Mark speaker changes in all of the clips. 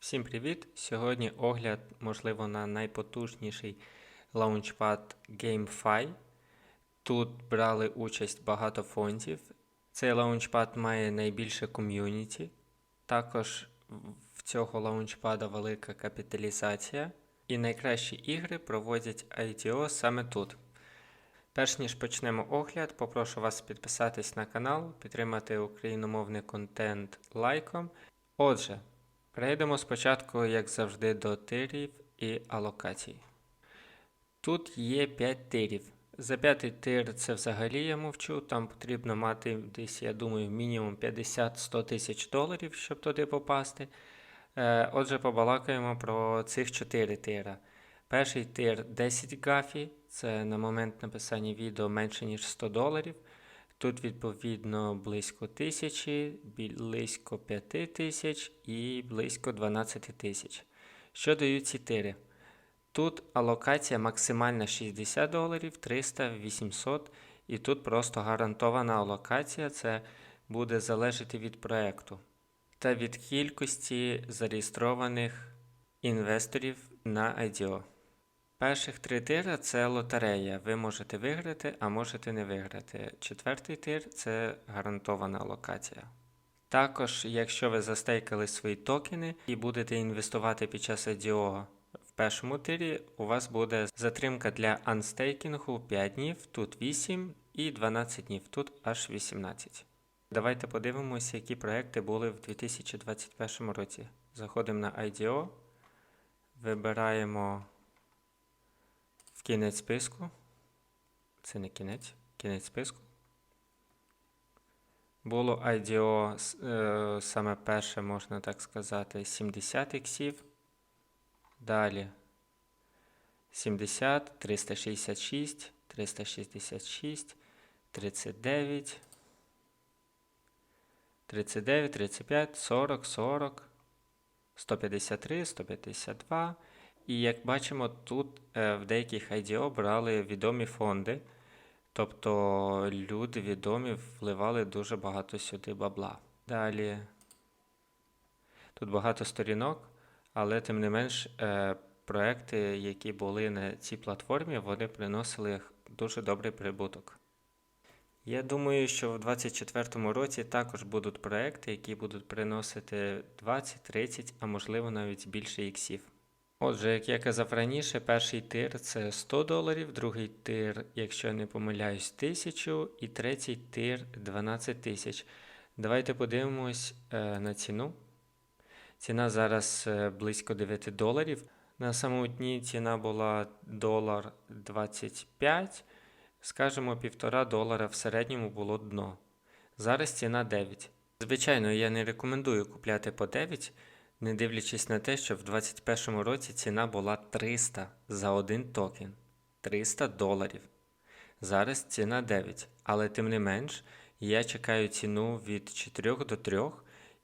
Speaker 1: Всім привіт! Сьогодні огляд, можливо, на найпотужніший лаунчпад GameFi. Тут брали участь багато фондів. Цей лаунчпад має найбільше ком'юніті. Також в цього лаунчпада велика капіталізація. І найкращі ігри проводять ITO саме тут. Перш ніж почнемо огляд, попрошу вас підписатись на канал, підтримати україномовний контент лайком. Отже, перейдемо спочатку, як завжди, до тирів і алокацій. Тут є 5 тирів. За п'ятий тир це взагалі я мовчу. Там потрібно мати десь, я думаю, мінімум 50-100 тисяч доларів, щоб туди попасти. Е, Отже, побалакаємо про цих 4 тира. Перший тир 10 гафі, це на момент написання відео менше ніж 100 доларів. Тут, відповідно, близько тисячі, близько 5 тисяч і близько 12 тисяч. Що дають ці тири? Тут алокація максимальна 60 доларів, 300, 800, і тут просто гарантована алокація, це буде залежати від проекту та від кількості зареєстрованих інвесторів на IDO. Перших три тира це лотерея. Ви можете виграти, а можете не виграти. Четвертий тир це гарантована локація. Також, якщо ви застейкали свої токени і будете інвестувати під час IDO в першому тирі, у вас буде затримка для анстейкінгу 5 днів, тут 8 і 12 днів, тут аж 18. Давайте подивимося, які проекти були в 2021 році. Заходимо на IDO, вибираємо в кінець списку. Це не кінець, кінець списку. Було IDO е, саме перше, можна так сказати, 70 іксів. Далі 70, 366, 366, 39, 39, 35, 40, 40, 153, 152. І як бачимо, тут е, в деяких IDO брали відомі фонди. Тобто люди відомі вливали дуже багато сюди бабла. Далі тут багато сторінок, але тим не менш е, проекти, які були на цій платформі, вони приносили дуже добрий прибуток. Я думаю, що в 2024 році також будуть проекти, які будуть приносити 20, 30, а можливо навіть більше іксів. Отже, як я казав раніше, перший тир це 100 доларів, другий тир, якщо я не помиляюсь, 1000 і третій тир 12 тисяч. Давайте подивимось е, на ціну. Ціна зараз е, близько 9 доларів. На самому дні ціна була долар 25, скажімо, півтора долара в середньому було дно. Зараз ціна 9. Звичайно, я не рекомендую купляти по 9, не дивлячись на те, що в 2021 році ціна була 300 за один токен. 300 доларів. Зараз ціна 9, але тим не менш, я чекаю ціну від 4 до 3,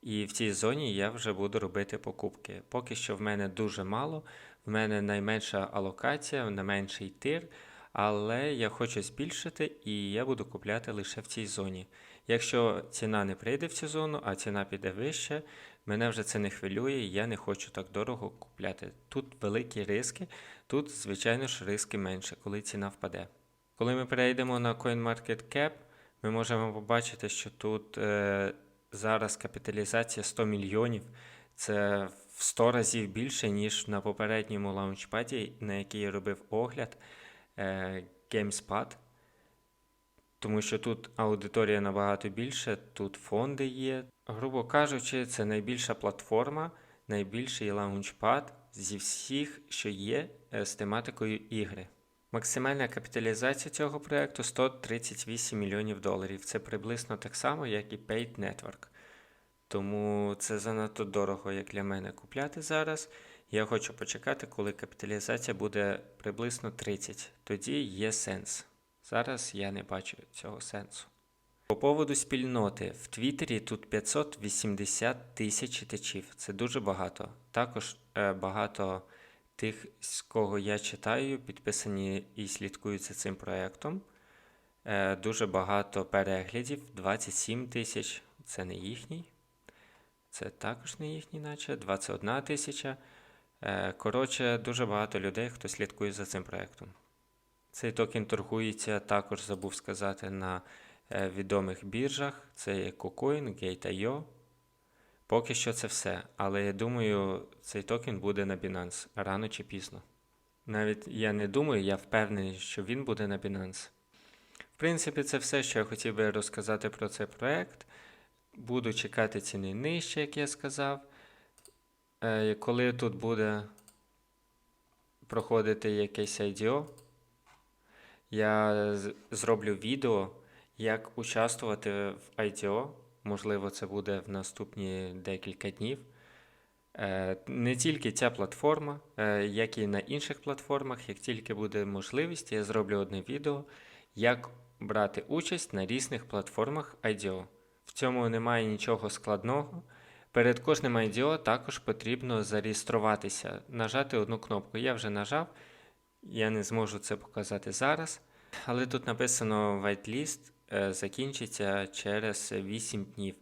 Speaker 1: і в цій зоні я вже буду робити покупки. Поки що в мене дуже мало, в мене найменша алокація, найменший тир, але я хочу збільшити і я буду купляти лише в цій зоні. Якщо ціна не прийде в цю зону, а ціна піде вище, мене вже це не хвилює, я не хочу так дорого купляти. Тут великі риски, тут, звичайно ж, риски менше, коли ціна впаде. Коли ми перейдемо на CoinMarketCap, ми можемо побачити, що тут е, зараз капіталізація 100 мільйонів. Це в 100 разів більше, ніж на попередньому лаунчпаді, на який я робив огляд е, GameSpot. Тому що тут аудиторія набагато більше, тут фонди є. Грубо кажучи, це найбільша платформа, найбільший лаунчпад зі всіх, що є е, з тематикою ігри. Максимальна капіталізація цього проєкту 138 мільйонів доларів. Це приблизно так само, як і Paid Network. Тому це занадто дорого, як для мене купляти зараз. Я хочу почекати, коли капіталізація буде приблизно 30. Тоді є сенс. Зараз я не бачу цього сенсу. По поводу спільноти. В Твіттері тут 580 тисяч читачів. Це дуже багато. Також е, багато тих, з кого я читаю, підписані і слідкують за цим проєктом. Е, дуже багато переглядів, 27 тисяч. Це не їхній. Це також не їхній, наче 21 тисяча. Е, Коротше, дуже багато людей, хто слідкує за цим проектом. Цей токен торгується також, забув сказати, на е, відомих біржах. Це є KuCoin, Gate.io. Поки що це все. Але я думаю, цей токен буде на Binance рано чи пізно. Навіть я не думаю, я впевнений, що він буде на Binance. В принципі, це все, що я хотів би розказати про цей проект. Буду чекати ціни нижче, як я сказав. Е, Коли тут буде проходити якесь IDO, я зроблю відео, як участвувати в IDO. Можливо, це буде в наступні декілька днів. Е, Не тільки ця платформа, е, як і на інших платформах, як тільки буде можливість, я зроблю одне відео, як брати участь на різних платформах IDO. В цьому немає нічого складного. Перед кожним IDO також потрібно зареєструватися, нажати одну кнопку. Я вже нажав, я не зможу це показати зараз. Але тут написано whitelist е, закінчиться через 8 днів.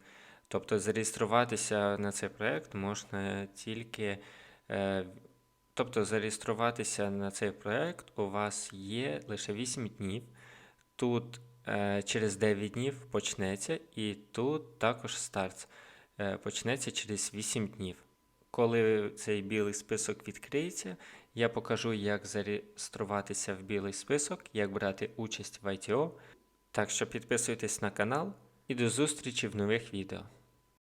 Speaker 1: Тобто зареєструватися на цей проект можна тільки. е, Тобто зареєструватися на цей проект у вас є лише 8 днів. Тут е, через 9 днів почнеться, і тут також старт почнеться через 8 днів. Коли цей білий список відкриється, я покажу, як зареєструватися в білий список, як брати участь в ITO. Так що підписуйтесь на канал і до зустрічі в нових відео.